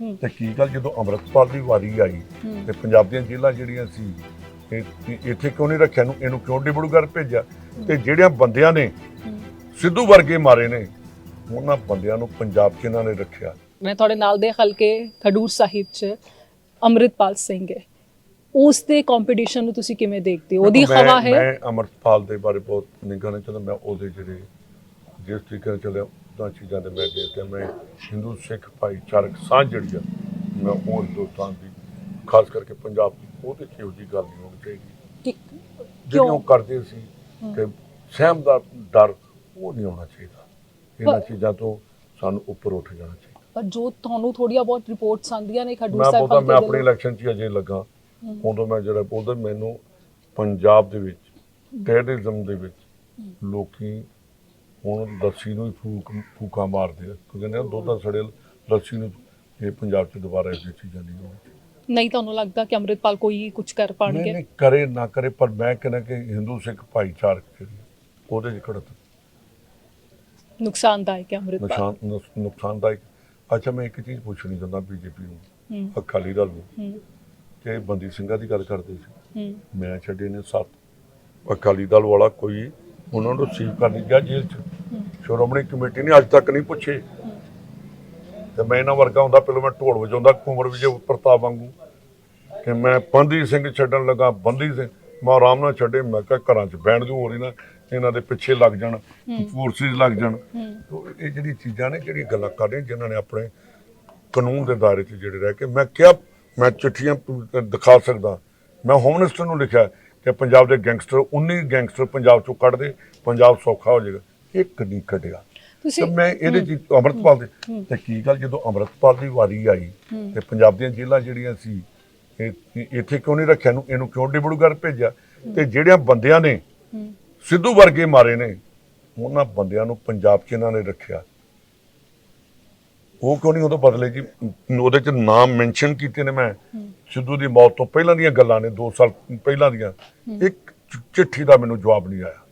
ਤੇ ਕੀ ਗੱਲ ਜਦੋਂ ਅੰਮ੍ਰਿਤਪਾਲ ਦੀ ਵਾਰੀ ਆਈ। ਤੇ ਪੰਜਾਬ ਦੀਆਂ ਜੇਲ੍ਹਾਂ ਜਿਹੜੀਆਂ ਸੀ ਇਹ- ਇੱਥੇ ਕਿਉਂ ਨਹੀਂ ਰੱਖਿਆ? ਨੂੰ ਇਹਨੂੰ ਕਿਉਂ ਡਿਬੜੂਗੜ੍ਹ ਭੇਜਿਆ? ਤੇ ਜਿਹੜਿਆਂ ਬੰਦਿਆਂ ਨੇ। ਸਿੱਧੂ ਵਰਗੇ ਮਾਰੇ ਨੇ ਉਹਨਾਂ ਬੰਦਿਆਂ ਨੂੰ ਪੰਜਾਬ 'ਚ ਇਹਨਾਂ ਨੇ ਰੱਖਿਆ। ਮੈਂ ਤੁਹਾਡੇ ਨਾਲ ਦੇ ਹਲਕੇ ਖਡੂਰ ਸਾਹਿਬ ਚ ਅੰਮ੍ਰਿਤਪਾਲ ਸਿੰਘ ਹੈ। ਉਸ ਦੇ ਕੰਪੀਟੀਸ਼ਨ ਨੂੰ ਤੁਸੀਂ ਕਿਵੇਂ ਦੇਖਦੇ ਹੋ? ਉਹਦੀ ਮੈਂ- ਹਵਾ ਹੈ? ਮੈਂ ਅਮਰਪਾਲ ਦੇ ਬਾਰੇ ਬਹੁਤ ਨਹੀਂ ਕਹਿਣਾ ਚਾਹੁੰਦਾ ਮੈਂ ਉਹਦੇ ਜਿਹੜੇ ਜਿਸ ਤਰੀਕੇ ਨਾਲ ਚੱਲਿਆ ਉਹਨਾਂ ਚੀਜ਼ਾਂ ਦੇ ਮੈਂ ਦੇਖ ਕੇ ਮੈਂ ਹਿੰਦੂ ਸਿੱਖ ਭਾਈਚਾਰਕ ਸਾਂਝ ਜਿਹੜੀ ਆ ਮੈਂ ਉਹ ਹਿੰਦੁਸਤਾਨ ਦੀ ਖਾਸ ਕਰਕੇ ਪੰਜਾਬ ਦੀ ਉਹਦੇ 'ਚ ਇਹੋ ਜਿਹੀ ਗੱਲ ਨਹੀਂ ਹੋਣੀ ਚਾਹੀਦੀ। ਕਿ- ਜਿਹੜੀ ਉਹ ਕਿਉਂ? ਕਰਦੇ ਸੀ ਕਿ ਸਹਿਮ ਦਾ ਡਰ ਉਹ ਨਹੀਂ ਹੋਣਾ ਚਾਹੀਦਾ। ਇਹਨਾਂ ਚੀਜ਼ਾਂ ਤੋਂ ਸਾਨੂੰ ਉੱਪਰ ਉੱਠ ਜਾਣਾ ਚਾਹੀਦਾ। ਪਰ ਜੋ ਤੁਹਾਨੂੰ ਥੋੜੀਆਂ ਬਹੁਤ ਰਿਪੋਰਟਸ ਆਉਂਦੀਆਂ ਨੇ ਖਡੂਰ ਮੈਂ ਸਾਹਿਬ ਬੋਲਦਾ ਮੈਂ ਹਲਕੇ ਆਪਣੇ ਇਲੈਕਸ਼ਨ 'ਚ ਅਜੇ ਲੱਗਾ। ਉਦੋਂ ਮੈਂ ਜਿਹੜਾ ਬੋਲਦਾ ਮੈਨੂੰ ਪੰਜਾਬ ਦੇ ਵਿੱਚ ਟੈਰਰਿਜ਼ਮ ਦੇ ਵਿੱਚ ਲੋਕੀ ਹੁਣ ਲੱਸੀ ਨੂੰ ਹੀ ਫੂਕ ਫੂਕਾਂ ਮਾਰਦੇ ਆ। ਕਿਉਂਕਿ ਕਹਿੰਦੇ ਆ ਦੁੱਧ ਸੜੇ ਲੱਸੀ ਨੂੰ ਇਹ ਪੰਜਾਬ 'ਚ ਦੁਬਾਰਾ ਇਹ ਚੀਜ਼ਾਂ ਨਹੀਂ। ਹੋਣਗੀਆਂ ਨਹੀਂ ਤੁਹਾਨੂੰ ਲੱਗਦਾ ਕਿ ਅੰਮ੍ਰਿਤਪਾਲ ਕੋਈ ਕੁਝ ਕਰ ਨਹੀਂ ਪਾਣਗੇ। ਨਹੀਂ ਕਰੇ ਨਾ ਕਰੇ ਪਰ ਮੈਂ ਕਹਿੰਦਾ ਕਿ ਹਿੰਦੂ ਸਿੱਖ ਭਾਈਚਾਰਕ ਜਿਹੜੀ ਉਹਦੇ 'ਚ ਘੜਤ। ਨੁਕਸਾਨਦਾਇਕ ਹੈ ਅੰਮ੍ਰਿਤਪਾਲ। ਨੁਕਸਾਨ ਨੁਕ- ਨੁਕਸਾਨਦਾਇਕ। ਅੱਛਾ ਮੈਂ ਇੱਕ ਚੀਜ਼ ਪੁੱਛਣੀ ਚਾਹੁੰਦਾ ਬੀਜੇਪੀ ਨੂੰ ਹੂੰ। ਅਕਾਲੀ ਦਲ ਨੂੰ। ਹੂੰ। ਕਿ ਬੰਦੀ ਸਿੰਘਾਂ ਦੀ ਗੱਲ ਕਰਦੇ ਸੀ। ਹੂੰ। ਮੈਂ ਛੱਡੇ ਨੇ ਸੱਤ। ਅਕਾਲੀ ਦਲ ਵਾਲਾ ਕੋਈ ਉਹਨਾਂ ਨੂੰ ਰਿਸੀਵ ਕਰ ਨਹੀਂ ਗਿਆ ਜੇਲ੍ਹ 'ਚ। ਸ਼੍ਰੋਮਣੀ ਕਮੇਟੀ ਨੇ ਅੱਜ ਤੱਕ ਨਹੀਂ ਪੁੱਛੇ। ਤੇ ਮੈਂ ਇਹਨਾਂ ਵਰਗਾ ਹੁੰਦਾ ਪਹਿਲਾਂ ਮੈਂ ਢੋਲ ਵਜਾਉਂਦਾ ਕੁੰਵਰ ਵਿਜੇ ਪ੍ਰਤਾਪ ਵਾਂਗੂ। ਕਿ ਮੈਂ ਬੰਦੀ ਸਿੰਘ ਛੱਡਣ ਲੱਗਾ ਬੰਦੀ ਸਿੰਘ। ਮੈਂ ਆਰਾਮ ਨਾਲ ਛੱਡੇ ਮੈਂ ਕਿਹਾ ਘਰਾਂ 'ਚ ਬੈਠ ਜੂ ਹੋਰ ਇਹਨਾਂ ਇਹਨਾਂ ਦੇ ਪਿੱਛੇ ਲੱਗ ਜਾਣ ਫੋਰਸਿਸ ਲੱਗ ਜਾਣ। ਹੂੰ। ਇਹ ਜਿਹੜੀ ਚੀਜ਼ਾਂ ਨੇ ਜਿਹੜੀਆਂ ਗੱਲਾਂ ਕਰ ਰਹੇ ਜਿਨ੍ਹਾਂ ਨੇ ਆਪਣੇ ਕਾਨੂੰਨ ਦੇ ਦਾਇਰੇ 'ਚ ਜਿਹੜੇ ਰਹਿ ਕੇ ਮੈਂ ਕਿਹਾ ਮੈਂ ਚਿੱਠੀਆਂ ਦਿਖਾ ਸਕਦਾ। ਮੈਂ ਹੋਮ ਮਿਨਿਸਟਰ ਨੂੰ ਲਿਖਿਆ ਕਿ ਪੰਜਾਬ ਦੇ ਗੈਂਗਸਟਰ 19 ਗੈਂਗਸਟਰ ਪੰਜਾਬ 'ਚੋਂ ਕੱਢ ਦੇ ਪੰਜਾਬ ਸੌਖਾ ਹੋ ਜਾਏਗਾ। ਇੱਕ ਨਹੀਂ ਕੱਢਿਆ। ਤੁਸੀਂ ਮੈਂ ਇਹਦੇ 'ਚ ਅੰਮ੍ਰਿਤਪਾਲ ਦੇ ਤੇ ਕੀ ਗੱਲ ਜਦੋਂ ਅੰਮ੍ਰਿਤਪਾਲ ਦੀ ਵਾਰੀ ਆਈ ਤੇ ਪੰਜਾਬ ਦੀਆਂ ਜੇਲ੍ਹਾਂ ਜਿਹੜੀਆਂ ਸੀ ਇਹ- ਇੱਥੇ ਕਿਉਂ ਨਹੀਂ ਰੱਖਿਆ? ਨੂੰ ਇਹਨੂੰ ਕਿਉਂ ਡਿਬੜੂਗੜ੍ਹ ਭੇਜਿਆ? ਤੇ ਜਿਹੜਿਆਂ ਬੰਦਿਆਂ ਨੇ ਸਿੱਧੂ ਵਰਗੇ ਮਾਰੇ ਨੇ ਉਹਨਾਂ ਬੰਦਿਆਂ ਨੂੰ ਪੰਜਾਬ 'ਚ ਇਹਨਾਂ ਨੇ ਰੱਖਿਆ? ਉਹ ਕਿਉਂ ਨਹੀਂ ਉਹਦੇ ਬਦਲੇ ਜੀ? ਉਹਦੇ 'ਚ ਨਾਮ ਮੈਂਸ਼ਨ ਕੀਤੇ ਨੇ ਮੈਂ। ਸਿੱਧੂ ਦੀ ਮੌਤ ਤੋਂ ਪਹਿਲਾਂ ਦੀਆਂ ਗੱਲਾਂ ਨੇ 2 ਸਾਲ ਪਹਿਲਾਂ ਦੀਆਂ। ਇੱਕ ਚਿ- ਚਿੱਠੀ ਦਾ ਮੈਨੂੰ ਜਵਾਬ ਨਹੀਂ ਆਇਆ।